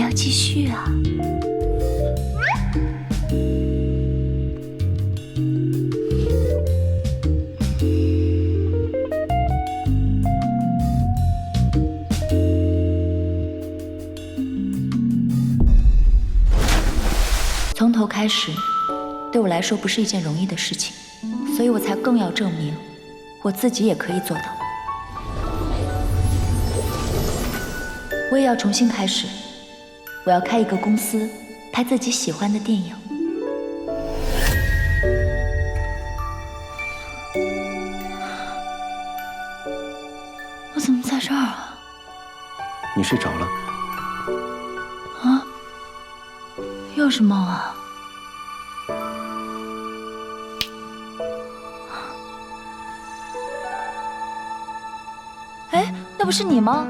要继续啊？从头开始，对我来说不是一件容易的事情，所以我才更要证明我自己也可以做到。我也要重新开始，我要开一个公司，拍自己喜欢的电影。我怎么在这儿啊？你睡着了？啊？又是梦啊？哎，那不是你吗？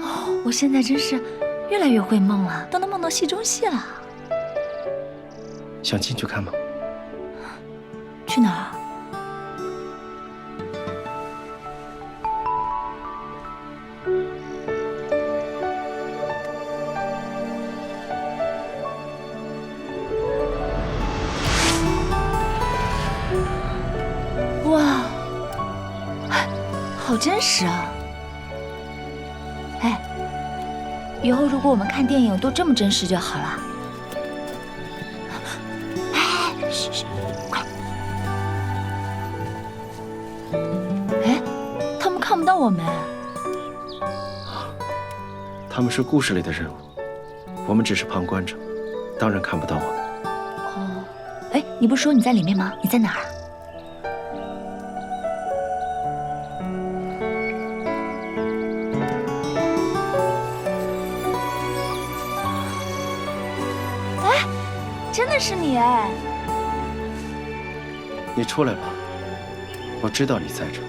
哦，我现在真是越来越会梦了，都能梦到戏中戏了。想进去看吗？去哪儿？哇，哎，好真实啊！以后如果我们看电影都这么真实就好了。哎，嘘嘘，快！哎，他们看不到我们。他们是故事里的人物，我们只是旁观者，当然看不到我们。哦，哎，你不是说你在里面吗？你在哪儿真的是你哎！你出来吧，我知道你在这。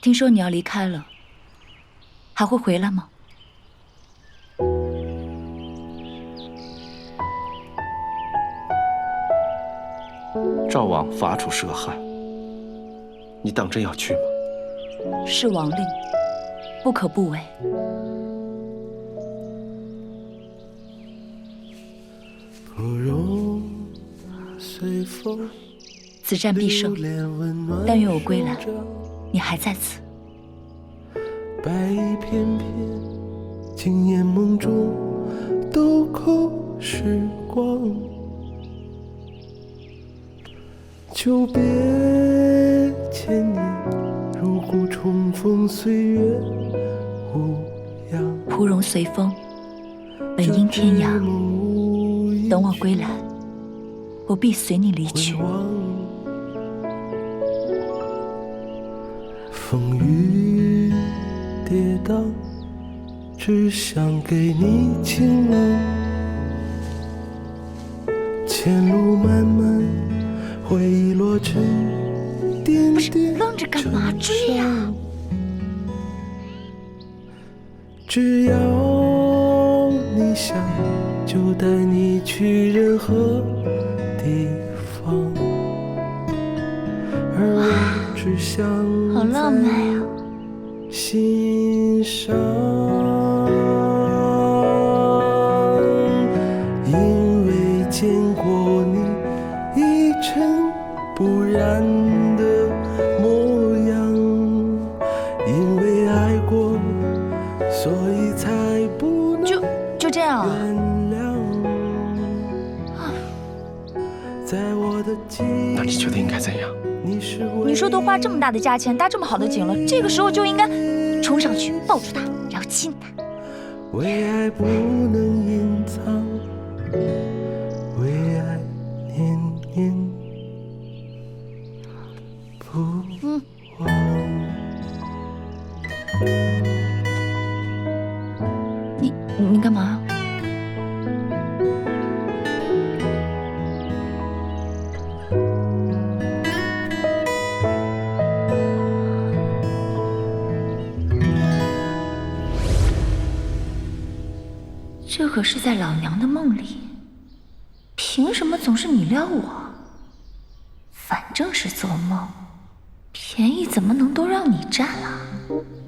听说你要离开了，还会回来吗？赵王伐楚涉汉，你当真要去吗？是王令，不可不为。不容随风此战必胜，但愿我归来你还在此。白衣翩翩，惊艳梦中豆蔻时光。久别千年，如故重逢岁月无恙。芙蓉随风，本应天涯。等我归来，我必随你离去风雨跌宕，只想给你晴朗。前路漫漫，回忆落成点点愣着干嘛？追呀、伤只要你想，就带你去任何地方，而我只想好浪漫呀、欣赏，所以才不能就就这样啊？原谅。在我的记忆那你觉得应该怎样？你是唯你说都花这么大的价钱搭这么好的景了，这个时候就应该冲上去抱住他，然后亲他。为爱不能隐藏，你你干嘛？这可是在老娘的梦里，凭什么总是你撩我？反正是做梦，便宜怎么能都让你占了？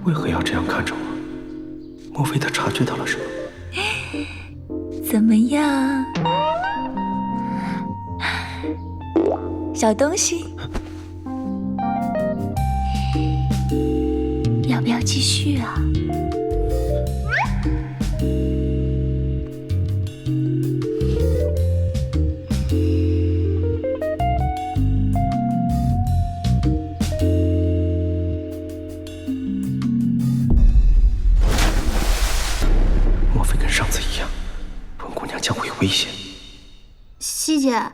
为何要这样看着我？莫非他察觉到了什么？怎么样，小东西？要不要继续啊？危险。西姐